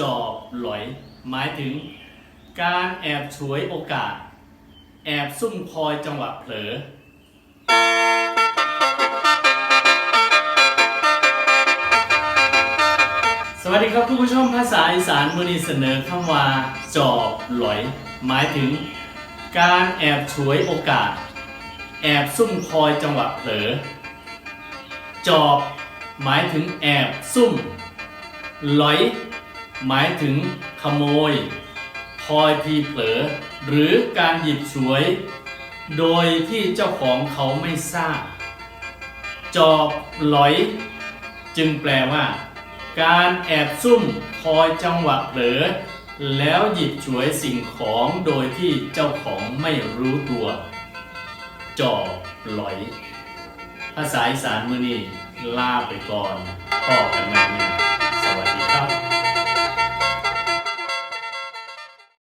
จอบหลอย หมายถึงการแอบฉวยโอกาส แอบซุ่มคอยจังหวะเผลอ สวัสดีครับคุณผู้ชมภาษาอีสานมือนี้เสนอคำว่า จอบหลอย หมายถึง การแอบฉวยโอกาส แอบซุ่มคอยจังหวะเผลอ จอบ หมายถึงแอบซุ่มหลอย หมายถึงขโมยคอยทีเผลอ หรือการหยิบฉวย โดยที่เจ้าของเขาไม่ทราบ จอบหลอย จึงแปลว่า การแอบซุ่มคอยจังหวะเผลอ แล้วหยิบฉวยสิ่งของโดยที่เจ้าของไม่รู้ตัว จอบหลอย ภาษาอีสานมือนี้ลาไปก่อนพ่อกัน